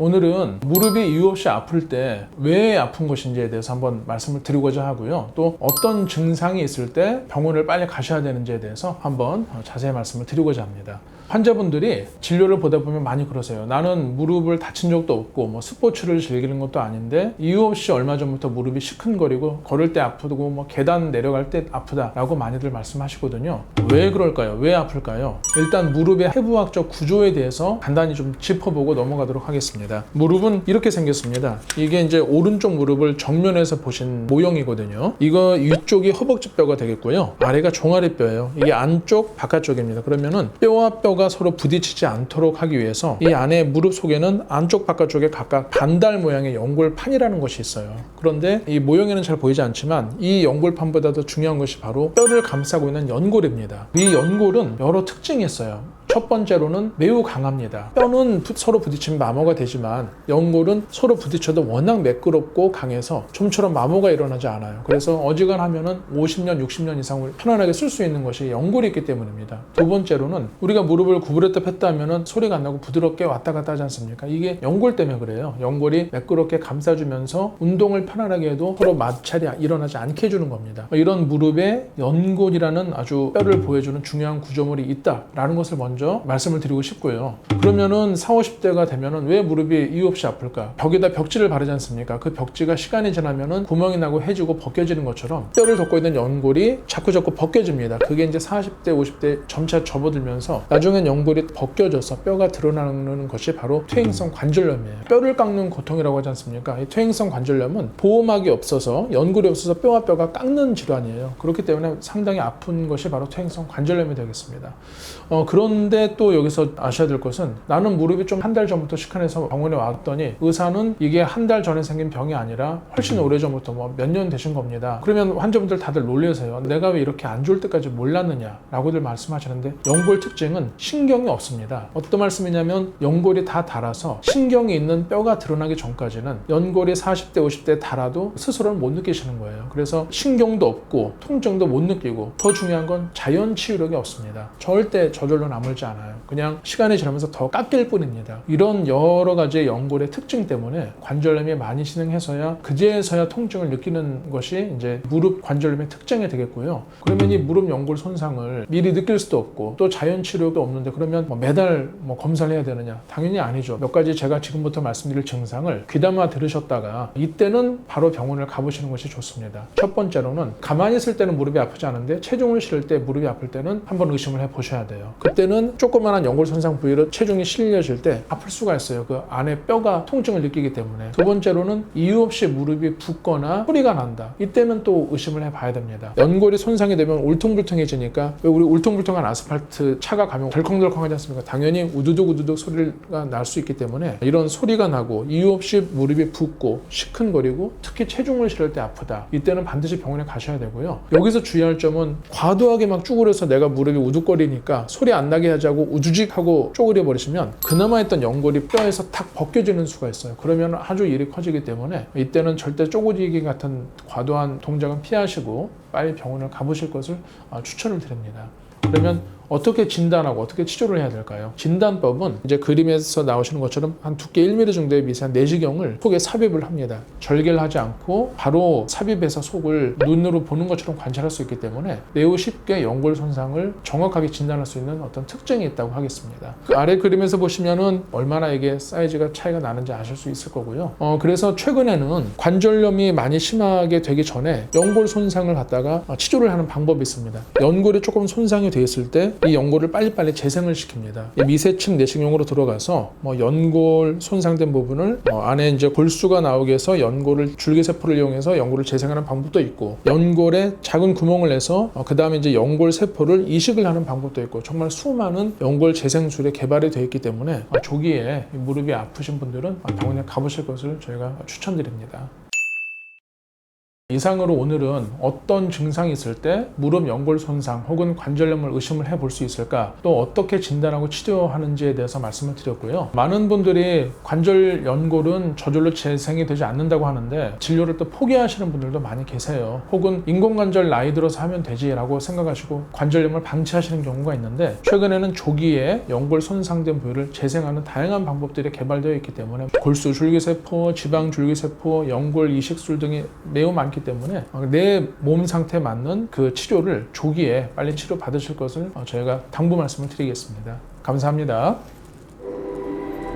오늘은 무릎이 이유 없이 아플 때 왜 아픈 것인지에 대해서 한번 말씀을 드리고자 하고요. 또 어떤 증상이 있을 때 병원을 빨리 가셔야 되는지에 대해서 한번 자세히 말씀을 드리고자 합니다. 환자분들이 진료를 보다 보면 많이 그러세요. 나는 무릎을 다친 적도 없고 뭐 스포츠를 즐기는 것도 아닌데 이유 없이 얼마 전부터 무릎이 시큰거리고 걸을 때 아프고 뭐 계단 내려갈 때 아프다라고 많이들 말씀하시거든요. 왜 그럴까요? 왜 아플까요? 일단 무릎의 해부학적 구조에 대해서 간단히 좀 짚어보고 넘어가도록 하겠습니다. 무릎은 이렇게 생겼습니다. 이게 이제 오른쪽 무릎을 정면에서 보신 모형이거든요. 이거 위쪽이 허벅지뼈가 되겠고요. 아래가 종아리뼈예요. 이게 안쪽 바깥쪽입니다. 그러면은 뼈와 뼈가 서로 부딪히지 않도록 하기 위해서 이 안에 무릎 속에는 안쪽 바깥쪽에 각각 반달 모양의 연골판이라는 것이 있어요. 그런데 이 모형에는 잘 보이지 않지만 이 연골판보다 더 중요한 것이 바로 뼈를 감싸고 있는 연골입니다. 이 연골은 여러 특징이 있어요. 첫 번째로는 매우 강합니다. 뼈는 부- 서로 부딪히면 마모가 되지만 연골은 서로 부딪혀도 워낙 매끄럽고 강해서 좀처럼 마모가 일어나지 않아요. 그래서 어지간하면은 50년, 60년 이상을 편안하게 쓸 수 있는 것이 연골이 있기 때문입니다. 두 번째로는 우리가 무릎을 구부렸다 폈다 하면은 소리가 안 나고 부드럽게 왔다 갔다 하지 않습니까? 이게 연골 때문에 그래요. 연골이 매끄럽게 감싸주면서 운동을 편안하게 해도 서로 마찰이 일어나지 않게 해주는 겁니다. 이런 무릎에 연골이라는 아주 뼈를 보여주는 중요한 구조물이 있다라는 것을 먼저 말씀을 드리고 싶고요. 그러면은 4, 50대가 되면은 왜 무릎이 이유 없이 아플까? 벽에다 벽지를 바르지 않습니까? 그 벽지가 시간이 지나면은 구멍이 나고 해지고 벗겨지는 것처럼 뼈를 덮고 있는 연골이 자꾸 자꾸 벗겨집니다. 그게 이제 40대, 50대 점차 접어들면서 나중엔 연골이 벗겨져서 뼈가 드러나는 것이 바로 퇴행성 관절염이에요. 뼈를 깎는 고통이라고 하지 않습니까? 이 퇴행성 관절염은 보호막이 없어서 연골이 없어서 뼈와 뼈가 깎는 질환이에요. 그렇기 때문에 상당히 아픈 것이 바로 퇴행성 관절염이 되겠습니다. 어, 그런데 또 여기서 아셔야 될 것은 나는 무릎이 좀 한 달 전부터 시큰해서 병원에 왔더니 의사는 이게 한 달 전에 생긴 병이 아니라 훨씬 오래 전부터 뭐 몇 년 되신 겁니다. 그러면 환자분들 다들 놀라세요. 내가 왜 이렇게 안 좋을 때까지 몰랐느냐라고들 말씀하시는데 연골 특징은 신경이 없습니다. 어떤 말씀이냐면 연골이 다 닳아서 신경이 있는 뼈가 드러나기 전까지는 연골이 40대, 50대 닳아도 스스로는 못 느끼시는 거예요. 그래서 신경도 없고 통증도 못 느끼고 더 중요한 건 자연 치유력이 없습니다. 절대 저절로 나물지 않아요. 그냥 시간이 지나면서 더 깎일 뿐입니다. 이런 여러 가지의 연골의 특징 때문에 관절염이 많이 진행해서야 그제서야 통증을 느끼는 것이 이제 무릎 관절염의 특징이 되겠고요. 그러면 이 무릎 연골 손상을 미리 느낄 수도 없고 또 자연 치료가 없는데 그러면 뭐 매달 뭐 검사를 해야 되느냐? 당연히 아니죠. 몇 가지 제가 지금부터 말씀드릴 증상을 귀담아 들으셨다가 이때는 바로 병원을 가보시는 것이 좋습니다. 첫 번째로는 가만히 있을 때는 무릎이 아프지 않은데 체중을 실을 때 무릎이 아플 때는 한번 의심을 해 보셔야 돼요. 그때는 조그마한 연골 손상 부위로 체중이 실려질 때 아플 수가 있어요. 그 안에 뼈가 통증을 느끼기 때문에. 두 번째로는 이유 없이 무릎이 붓거나 소리가 난다. 이때는 또 의심을 해 봐야 됩니다. 연골이 손상이 되면 울퉁불퉁해지니까 왜 우리 울퉁불퉁한 아스팔트 차가 가면 덜컹덜컹하지 않습니까? 당연히 우두둑 우두둑 소리가 날 수 있기 때문에 이런 소리가 나고 이유 없이 무릎이 붓고 시큰거리고 특히 체중을 실을 때 아프다. 이때는 반드시 병원에 가셔야 되고요. 여기서 주의할 점은 과도하게 막 쭈그려서 내가 무릎이 우둑거리니까 소리 안 나게 하 자고 우주직 하고 쪼그려 버리시면 그나마 있던 연골이 뼈에서 탁 벗겨지는 수가 있어요. 그러면 아주 일이 커지기 때문에 이때는 절대 쪼그리기 같은 과도한 동작은 피하시고 빨리 병원을 가보실 것을 아, 추천을 드립니다. 그러면 어떻게 진단하고 어떻게 치료를 해야 될까요? 진단법은 이제 그림에서 나오시는 것처럼 한 두께 1mm 정도의 미세한 내시경을 속에 삽입을 합니다. 절개를 하지 않고 바로 삽입해서 속을 눈으로 보는 것처럼 관찰할 수 있기 때문에 매우 쉽게 연골 손상을 정확하게 진단할 수 있는 어떤 특징이 있다고 하겠습니다. 그 아래 그림에서 보시면은 얼마나 이게 사이즈가 차이가 나는지 아실 수 있을 거고요. 어, 그래서 최근에는 관절염이 많이 심하게 되기 전에 연골 손상을 갖다가 어, 치료를 하는 방법이 있습니다. 연골이 조금 손상이 돼 있을 때이 연골을 빨리빨리 재생을 시킵니다. 이 미세층 내시경으로 들어가서 뭐 연골 손상된 부분을 어, 안에 이제 골수가 나오게 해서 연골을 줄기세포를 이용해서 연골을 재생하는 방법도 있고 연골에 작은 구멍을 내서 그 다음에 이제 연골 세포를 이식을 하는 방법도 있고 정말 수많은 연골 재생술이 개발이 되어 있기 때문에 어, 조기에 이 무릎이 아프신 분들은 병원에 가보실 것을 저희가 추천드립니다. 이상으로 오늘은 어떤 증상이 있을 때 무릎 연골 손상 혹은 관절염을 의심을 해볼 수 있을까 또 어떻게 진단하고 치료하는지에 대해서 말씀을 드렸고요. 많은 분들이 관절 연골은 저절로 재생이 되지 않는다고 하는데 진료를 또 포기하시는 분들도 많이 계세요. 혹은 인공관절 나이 들어서 하면 되지라고 생각하시고 관절염을 방치하시는 경우가 있는데 최근에는 조기에 연골 손상된 부위를 재생하는 다양한 방법들이 개발되어 있기 때문에 골수 줄기세포, 지방 줄기세포, 연골 이식술 등이 매우 많기 때문에 내 몸 상태에 맞는 그 치료를 조기에 빨리 치료 받으실 것을 저희가 당부 말씀을 드리겠습니다. 감사합니다.